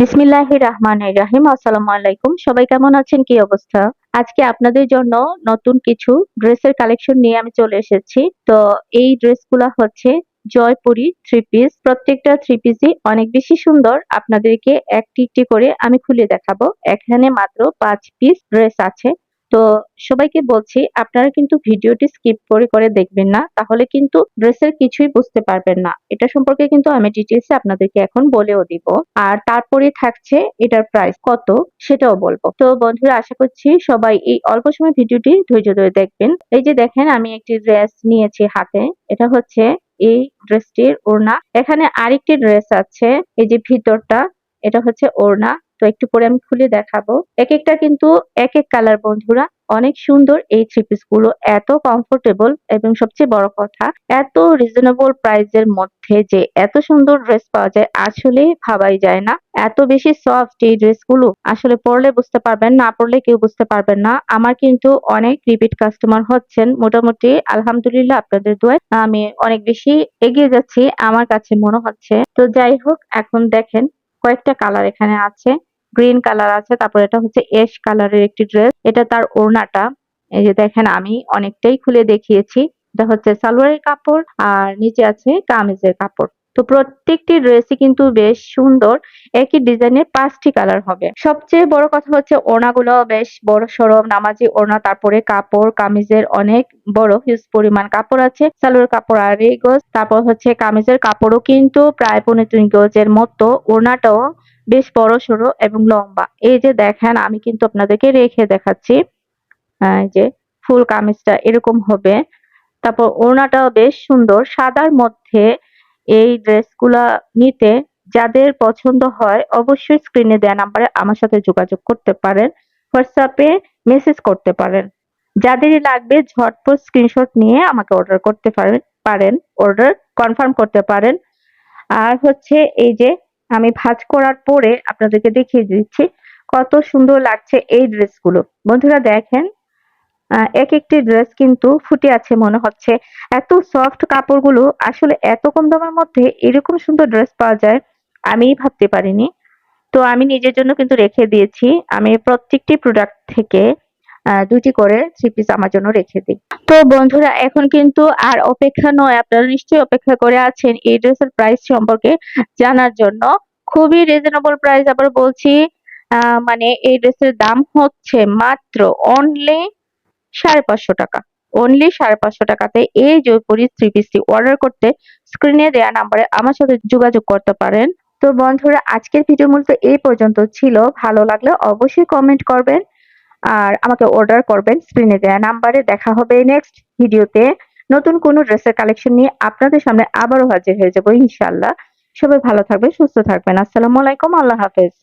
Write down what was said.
বিসমিল্লাহ রহমান রাহিম। আসসালামু আলাইকুম। সবাই কেমন আছেন? কি অবস্থা? আজকে আপনাদের জন্য নতুন কিছু ড্রেসের কালেকশন নিয়ে আমি চলে এসেছি। তো এই ড্রেসগুলা হচ্ছে জয়পুরি থ্রি পিস প্রত্যেকটা থ্রি পিসই অনেক বেশি সুন্দর। আপনাদেরকে একটি একটি করে আমি খুলে দেখাবো। এখানে মাত্র পাঁচ পিস ড্রেস আছে। তো সবাইকে বলছি, আপনারা কিন্তু ভিডিওটি স্কিপ করে করে দেখবেন না, তাহলে কিন্তু ড্রেসের কিছুই বুঝতে পারবেন না। এটা সম্পর্কে কিন্তু আমি ডিটেলসে আপনাদেরকে এখন বলেও দিব। আর তারপরে থাকছে এটার প্রাইস কত সেটাও বলব। তো বন্ধুরা, আশা করছি সবাই এই অল্প সময় ভিডিওটি ধৈর্য ধরে দেখবেন। এই যে দেখেন, আমি একটি ড্রেস নিয়েছি হাতে, এটা হচ্ছে এই ড্রেসটির ওড়না। এখানে আরেকটি ড্রেস আছে, এই যে ভিতরটা, এটা হচ্ছে ওড়না। তো একটু পরে আমি খুলে দেখাবো। এক একটা কিন্তু এক এক কালার বন্ধুরা। অনেক সুন্দর এই থ্রি পিসগুলো। এত কমফোর্টেবল এবং সবচেয়ে বড় কথা, এত রিজনেবল প্রাইসের মধ্যে যে এত সুন্দর ড্রেস পাওয়া যায় আসলে ভাবাই যায় না। এত বেশি সফট এই ড্রেসগুলো আসলে পরলে বুঝতে পারবেন না, পরলে কেউ বুঝতে পারবেন না। আমার কিন্তু অনেক রিপিট কাস্টমার হচ্ছেন। মোটামুটি আলহামদুলিল্লাহ আপনাদের দোয়ায় আমি অনেক বেশি এগিয়ে যাচ্ছি। আমার কাছে মনে হচ্ছে। তো যাই হোক, এখন দেখেন কয়েকটা কালার এখানে আছে। গ্রিন কালার আছে, তারপর এটা হচ্ছে এশ কালারের একটি ড্রেস। এটা তার ওড়নাটা। এই যে দেখেন, আমি অনেকটাই খুলে দেখিয়েছি। এটা হচ্ছে সালোয়ারের কাপড়, আর নিচে আছে কামিজের কাপড়। তো প্রত্যেকটি ড্রেসই কিন্তু বেশ সুন্দর। একই ডিজাইনের পাঁচটি কালার হবে। সবচেয়ে বড় কথা হচ্ছে, ওড়নাগুলো বেশ বড় সড়ো। নামাজি ওড়না, তারপরে কাপড়, কামিজের অনেক বড় হিউজ পরিমাণ কাপড় আছে। সালোয়ার কাপড় আড়াই গজ। তারপর হচ্ছে কামিজের কাপড়ও কিন্তু প্রায় পনেরো তিন গজের মতো। ওড়নাটাও বেশ বড় সড়ো এবং লম্বা। এই যে দেখেন, আমি কিন্তু আপনাদেরকে রেখে দেখাচ্ছি। যে ফুল কামিজটা এরকম হবে। তারপর ওড়নাটাও বেশ সুন্দর। সাদার মধ্যে এই ড্রেসগুলা নিতে যাদের পছন্দ হয়, অবশ্যই স্ক্রিনে দেওয়া নাম্বারে আমার সাথে যোগাযোগ করতে পারেন। হোয়াটসঅ্যাপে মেসেজ করতে পারেন। যাদেরই লাগবে ঝটপট স্ক্রিনশট নিয়ে আমাকে অর্ডার করতে পারেন পারেন অর্ডার কনফার্ম করতে পারেন। আর হচ্ছে এই যে আমি ভাঁজ করার পরে আপনাদেরকে দেখিয়ে দিচ্ছি কত সুন্দর লাগছে এই ড্রেসগুলো বন্ধুরা দেখেন এক একটি ড্রেস কিন্তু ফুটে আছে মনে হচ্ছে। এত সফট কাপড়গুলো, আসলে এত কম দামের মধ্যে এরকম সুন্দর ড্রেস পাওয়া যায় আমি ভাবতে পারিনি। তো আমি নিজের জন্য কিন্তু রেখে দিয়েছি। আমি প্রত্যেকটি প্রোডাক্ট থেকে দুটি করে থ্রি পিস আমার জন্য রেখে দিই। তো বন্ধুরা, এখন কিন্তু আর অপেক্ষা নয়, আপনারা নিশ্চয়ই অপেক্ষা করে আছেন এই ড্রেসের প্রাইস সম্পর্কে জানার জন্য। খুবই রিজনেবল প্রাইস আবার বলছি মানে এই ড্রেসের দাম হচ্ছে মাত্র অনলি সাড়ে পাঁচশো টাকা। অনলি সাড়ে পাঁচশো টাকাতে এই জয়পুরি থ্রি পিসটি অর্ডার করতে স্ক্রিনে দেওয়া নাম্বারে আমার সাথে যোগাযোগ করতে পারেন। তো বন্ধুরা, আজকের ভিডিও মূলত এই পর্যন্ত ছিল। ভালো লাগলে অবশ্যই কমেন্ট করবেন। আর আমাকে অর্ডার করবেন স্ক্রিনে দেওয়া নাম্বারে দেখা হবে নেক্সট ভিডিওতে নতুন কোন ড্রেসের কালেকশন নিয়ে আপনাদের সামনে আবারও হাজির হয়ে যাব ইনশাল্লাহ সবাই ভালো থাকবেন, সুস্থ থাকবেন। আসসালামু আলাইকুম, আল্লাহ হাফেজ।